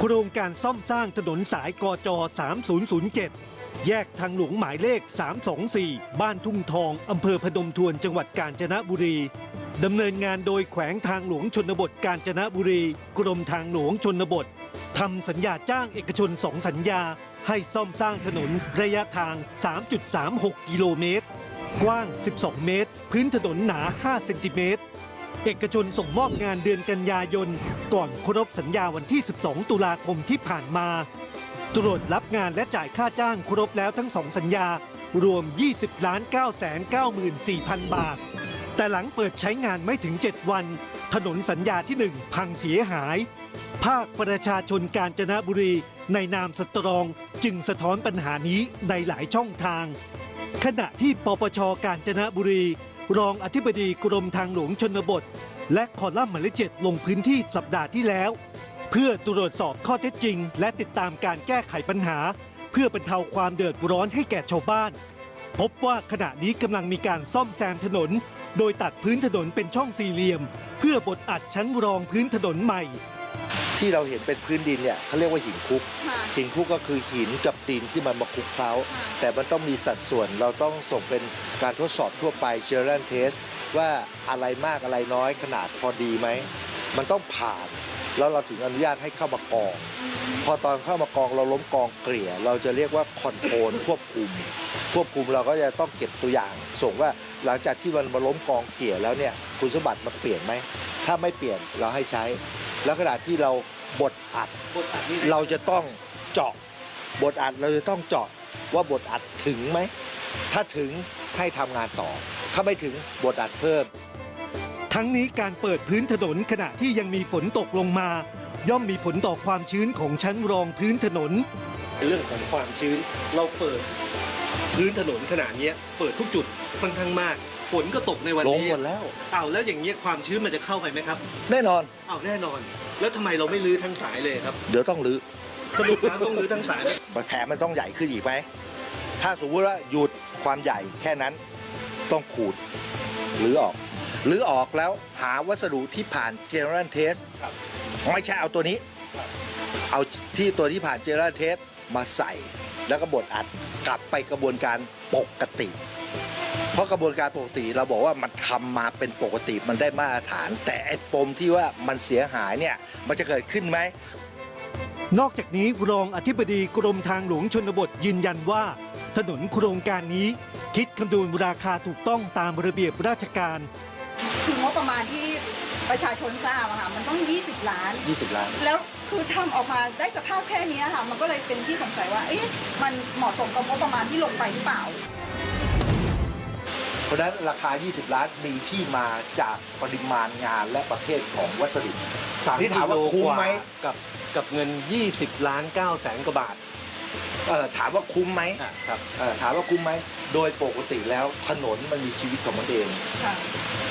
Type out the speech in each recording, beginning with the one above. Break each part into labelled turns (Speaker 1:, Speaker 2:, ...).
Speaker 1: โครงการซ่อมสร้างถนนสายกจ 3007 แยกทางหลวงหมายเลข 324 บ้านทุ่งทองอำเภอพนมทวนจังหวัดกาญจนบุรีดำเนินงานโดยแขวงทางหลวงชนบทกาญจนบุรี กรมทางหลวงชนบททำสัญญาจ้างเอกชน2สัญญา ให้ซ่อมสร้างถนนระยะทาง 3.36 กิโลเมตร กว้าง 12 เมตร พื้นถนนหนา 5 เซนติเมตร เอกชนส่งมอบงานเดือนกันยายน ก่อนครบสัญญาวันที่ 12 ตุลาคมที่ผ่านมา ตรวจรับงานและจ่ายค่าจ้างครบแล้วทั้งสองสัญญา รวม 20 ล้าน9แสน94,000 บาท แต่หลังเปิดใช้งานไม่ถึง 7 วัน ถนนสัญญาที่ 1 พังเสียหาย ภาคประชาชนกาญจนบุรีในนามสตรองจึงสะท้อนปัญหานี้ในหลายช่องทาง ขณะที่ปปชกาญจนบุรี รองอธิบดีกรมทางหลวงชนบท และคอลัมน์หมายเลขเจ็ดลงพื้นที่สัปดาห์ที่แล้ว เพื่อตรวจสอบข้อเท็จจริง และติดตามการแก้ไขปัญหา เพื่อบรรเทาความเดือดร้อนให้แก่ชาวบ้าน พบว่าขณะนี้กำลังมีการซ่อมแซมถนน โดยตัดพื้นถนนเป็นช่องสี่เหลี่ยม เพื่อบดอัดชั้นรองพื้นถนนใหม่
Speaker 2: ที่เราเห็นเป็นพื้นดินเนี่ยเขาเรียกว่าหินคลุก
Speaker 3: ค่ะ
Speaker 2: หินคลุกก็คือหินกับดินที่มันมาคลุกเคล้า
Speaker 3: ค่ะ
Speaker 2: แต่มันต้องมีสัดส่วนเราต้องส่งเป็นการทดสอบทั่วไป g e r a l test ว่าอะไรมากอะไรน้อยขนาดพอดีไหม มันต้องผ่าน แล้วเราถึงอนุญาตให้เข้ามากอง พอตอนเข้ามากองเราล้มกองเกลี่ย เราจะเรียกว่าคอนโทรลควบคุม ควบคุมเราก็จะต้องเก็บตัวอย่าง ส่งว่าหลังจากที่มันมาล้มกองเกลี่ยแล้วเนี่ยคุณสมบัติมันเปลี่ยนไหมถ้าไม่เปลี่ยนเราให้ใช้ แล้วขณะที่เราบดอัดเราจะต้องเจาะบทอัดเราจะต้องเจาะว่าบทอัดถึงไหม ถ้าถึงให้ทำงานต่อ ถ้าไม่ถึงบทอัดเพิ่ม
Speaker 1: ทั้งนี้การเปิดพื้นถนนขณะที่ยังมีฝนตกลงมา ย่อมมีผลต่อความชื้นของชั้นรองพื้นถนน
Speaker 4: เรื่องของความชื้นเราเปิด พื้นถนนขนาดเนี้ยเปิดทุกจุดค่อนข้างมาก ฝนก็ตกในวัน
Speaker 2: ลง
Speaker 4: นี้
Speaker 2: หมดแล้ว
Speaker 4: อ้าวแล้วอย่างเงี้ยความชื้นมันจะเข้าไปไหมครับ
Speaker 2: แน่นอน
Speaker 4: อ้าวแน่นอน แล้วทำไมเราไม่รื้อทั้งสายเลยครับ
Speaker 2: เดี๋ยวต้องรื้อ
Speaker 4: สรุปแล้วต้องรื้อทั้งสายไหม
Speaker 2: แผลมันต้องใหญ่ขึ้นอีกไหมถ้าสมมติว่าหยุดความใหญ่แค่นั้น ต้องขูดหรือออก หรือออกแล้วหาวัสดุที่ผ่าน General Test ไม่ใช่เอาตัวนี้ เอาที่ตัวที่ผ่าน General Test มาใส่แล้วก็บดอัดกลับไปกระบวนการปกติ เพราะกระบวนการปกติเราบอกว่ามันทำมาเป็นปกติมันได้มาตรฐาน แต่ไอ้ปมที่ว่ามันเสียหายเนี่ยมันจะเกิดขึ้นไหม
Speaker 1: นอกจากนี้รองอธิบดีกรมทางหลวงชนบทยืนยันว่า ถนนโครงการนี้ คิดคำนวณราคาถูกต้องตามระเบียบราชการ
Speaker 3: คืองบประมาณที่ประชาชนทราบอะค่ะมันต้อง 20 ล้าน
Speaker 2: 20 ล้าน
Speaker 3: แล้วคือทำออกมาได้สภาพแค่เนี้ยค่ะ มันก็เลยเป็นที่สงสัยว่าเอ๊ะมันเหมาะสมกับงบประมาณที่ลงไปหรือเปล่า
Speaker 2: เพราะฉะนั้นราคา 20 ล้านมีที่มาจากปริมาณงานและประเภทของวัสดุ
Speaker 4: สาม
Speaker 2: ที่
Speaker 4: กิ
Speaker 2: ถาม
Speaker 4: โล
Speaker 2: ว่าคุ้ม
Speaker 4: กว่า
Speaker 2: ไหม
Speaker 4: กับกับเงิน 20 ล้าน9แสนกว่าบาท
Speaker 2: เอ่อถามว่าคุ้มไหม
Speaker 4: อะครับ
Speaker 2: เอ่อถามว่าคุ้มไหมโดยปกติแล้วถนนมันมีชีวิตของมันเอง
Speaker 3: ค่ะ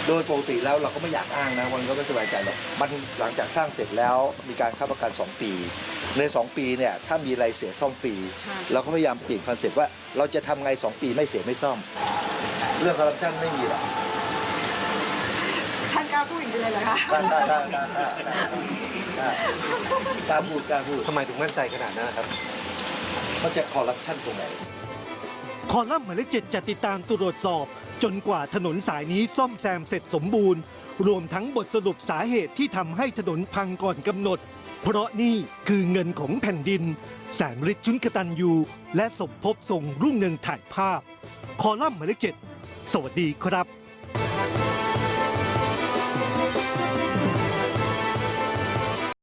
Speaker 2: โดยปกติแล้วเราก็ไม่อยากอ้างนะมันก็ไม่สบายใจหรอกมันหลังจากสร้างเสร็จแล้วมีการค้าประกัน 2 ปี ใน 2 ปีเนี่ยถ้ามีอะไรเสียซ่อมฟรี
Speaker 3: ค่ะ
Speaker 2: เราก็พยายามเปลี่ยนคอนเซ็ปต์ว่าเราจะทำไง 2 ปีไม่เสียไม่ซ่อม เรื่องคอร์รัปชันไม่มีหรอก
Speaker 3: ท่านกล้าพูดอย่างนี้เลยเหรอคะ
Speaker 2: ได้ได้ได้ได้ได้ได้ได้กล้าพูดกล้าพูด
Speaker 4: ทำไมถึงมั่นใจขนาดนั้นนะครับ
Speaker 2: มันจะคอร์รัปชันตรงไหน
Speaker 1: คอลัมน์หมายเลขเจ็ดจะติดตามตรวจสอบ จนกว่าถนนสายนี้ซ่อมแซมเสร็จสมบูรณ์ รวมทั้งบทสรุปสาเหตุที่ทำให้ถนนพังก่อนกำหนด เพราะนี่คือเงินของแผ่นดิน แสนฤทธิ์ชุนกตันยูและสมภพทรงรุ่งเรืองถ่ายภาพ คอลัมน์หมายเลขเจ็ด สวัสดีครับ